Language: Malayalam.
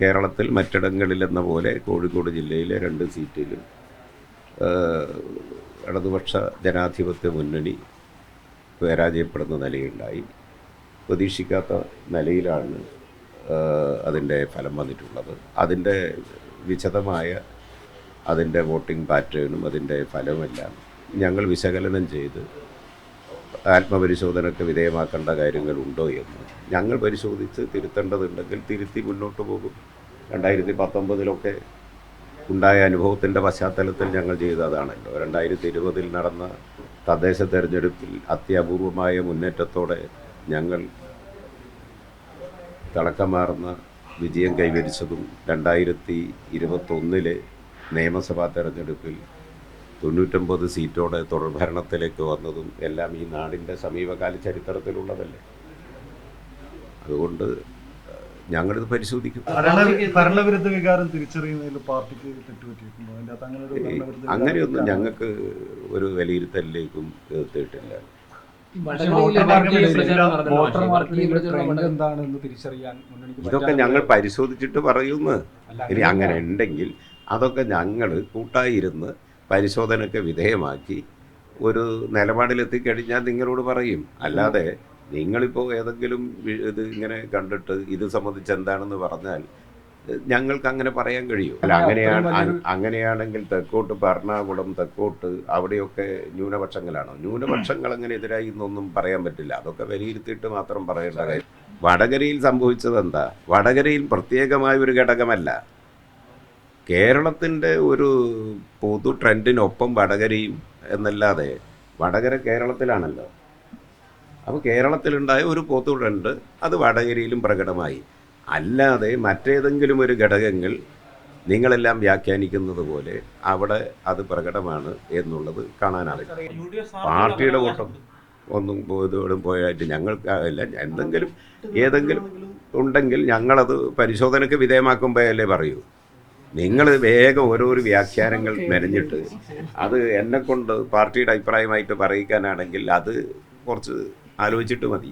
കേരളത്തിൽ മറ്റിടങ്ങളിലെന്ന പോലെ കോഴിക്കോട് ജില്ലയിലെ രണ്ട് സീറ്റിലും ഇടതുപക്ഷ ജനാധിപത്യ മുന്നണി പരാജയപ്പെടുന്ന നിലയുണ്ടായി. പ്രതീക്ഷിക്കാത്ത നിലയിലാണ് അതിന്റെ ഫലം വന്നിട്ടുള്ളത്. അതിന്റെ വിശദമായ അതിന്റെ വോട്ടിംഗ് പാറ്റേണും അതിന്റെ ഫലവുമെല്ലാം ഞങ്ങൾ വിശകലനം ചെയ്ത് ആത്മപരിശോധനയ്ക്ക് വിധേയമാക്കേണ്ട കാര്യങ്ങളുണ്ടോ എന്ന്. ഞങ്ങൾ പരിശോധിച്ച് തിരുത്തേണ്ടതുണ്ടെങ്കിൽ തിരുത്തി മുന്നോട്ട് പോകും. രണ്ടായിരത്തി പത്തൊമ്പതിലൊക്കെ ഉണ്ടായ അനുഭവത്തിന്റെ പശ്ചാത്തലത്തിൽ ഞങ്ങൾ ചെയ്തതാണല്ലോ രണ്ടായിരത്തി ഇരുപതിൽ നടന്ന തദ്ദേശ തെരഞ്ഞെടുപ്പിൽ അത്യപൂർവമായ മുന്നേറ്റത്തോടെ ഞങ്ങൾ തിളക്കമാർന്ന വിജയം കൈവരിച്ചതും രണ്ടായിരത്തി ഇരുപത്തൊന്നിലെ നിയമസഭാ തെരഞ്ഞെടുപ്പിൽ തൊണ്ണൂറ്റൊമ്പത് സീറ്റോടെ തുടർഭരണത്തിലേക്ക് വന്നതും എല്ലാം ഈ നാടിന്റെ സമീപകാല ചരിത്രത്തിലുള്ളതല്ലേ? അതുകൊണ്ട് ഞങ്ങളിത് പരിശോധിക്കും. ഭരണ- ഭരണവിരുദ്ധ വികാരം തിരിച്ചറിയുന്നതിൽ പാർട്ടിക്ക് തെറ്റുപറ്റിയിട്ടുണ്ടോ. അങ്ങനെയൊന്നും ഞങ്ങൾക്ക് ഒരു വിലയിരുത്തലിലേക്കും എത്തിയിട്ടില്ല. ഇതൊക്കെ ഞങ്ങൾ പരിശോധിച്ചിട്ട് പറയുന്നു. അല്ല, ഇനി. അങ്ങനെ ഉണ്ടെങ്കിൽ അതൊക്കെ ഞങ്ങൾ കൂട്ടായിരുന്ന് പരിശോധനയ്ക്ക് വിധേയമാക്കി ഒരു നിലപാടിലെത്തിക്കഴിഞ്ഞാൽ നിങ്ങളോട് പറയും. അല്ലാതെ നിങ്ങളിപ്പോൾ ഏതെങ്കിലും ഇത് ഇങ്ങനെ കണ്ടിട്ട് ഇത് സംബന്ധിച്ച് എന്താണെന്ന് പറഞ്ഞാൽ ഞങ്ങൾക്ക് അങ്ങനെ പറയാൻ കഴിയും. അല്ല അങ്ങനെയാണ് അങ്ങനെയാണെങ്കിൽ തെക്കോട്ട് എറണാകുളം തെക്കോട്ട് അവിടെയൊക്കെ ന്യൂനപക്ഷങ്ങളാണോ? ന്യൂനപക്ഷങ്ങൾ അങ്ങനെ എതിരായി എന്നൊന്നും പറയാൻ പറ്റില്ല. അതൊക്കെ വിലയിരുത്തിയിട്ട് മാത്രം പറയേണ്ട കാര്യം. വടകരയിൽ സംഭവിച്ചത് എന്താ? വടകരയിൽ പ്രത്യേകമായ ഒരു ഘടകമല്ല. കേരളത്തിന്റെ ഒരു പൊതു ട്രെൻഡിനൊപ്പം വടകരയും എന്നല്ലാതെ വടകര കേരളത്തിലാണല്ലോ. അപ്പോൾ കേരളത്തിലുണ്ടായ ഒരു പൊതു ട്രെൻഡ് അത് വടകരയിലും പ്രകടമായി. അല്ലാതെ മറ്റേതെങ്കിലും ഒരു ഘടകങ്ങൾ നിങ്ങളെല്ലാം വ്യാഖ്യാനിക്കുന്നത് പോലെ അവിടെ അത് പ്രകടമാണ് എന്നുള്ളത് കാണാനാവില്ല പാർട്ടിയുടെ കൂട്ടം ഒന്നും ഇതോടും പോയായിട്ട് ഞങ്ങൾക്ക് അല്ല എന്തെങ്കിലും ഏതെങ്കിലും ഉണ്ടെങ്കിൽ ഞങ്ങളത് പരിശോധനയ്ക്ക് വിധേയമാക്കുമ്പോഴല്ലേ പറയൂ. നിങ്ങൾ വേഗം ഓരോരു വ്യാഖ്യാനങ്ങൾ മെനഞ്ഞിട്ട് അത് എന്നെ കൊണ്ട് പാർട്ടിയുടെ അഭിപ്രായമായിട്ട് പറയിക്കാനാണെങ്കിൽ അത് കുറച്ച് ആലോചിച്ചിട്ട് മതി.